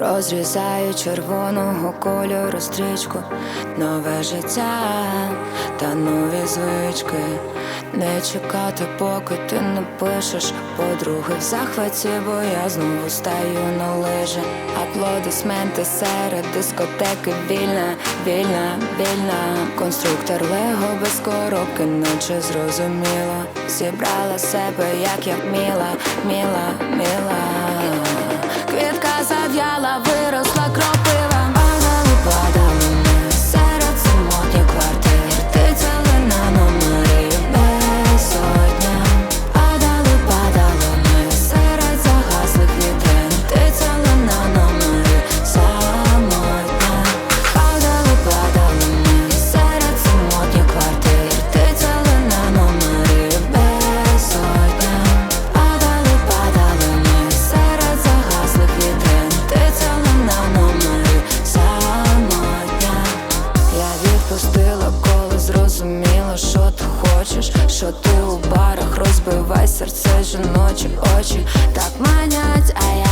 Розрізаю червоного кольору стрічку, нове життя та нові звички. Не чекати, поки ти напишеш подруги в захваті, бо я знову стаю на лижі. Аплодисменти серед дискотеки вільна, вільна, вільна. Конструктор Лего без коробки, наче зрозуміло. Зібрала себе, як я вміла, міла, міла. що ти у барах розбивай серце жіночі очі, так манять, а я.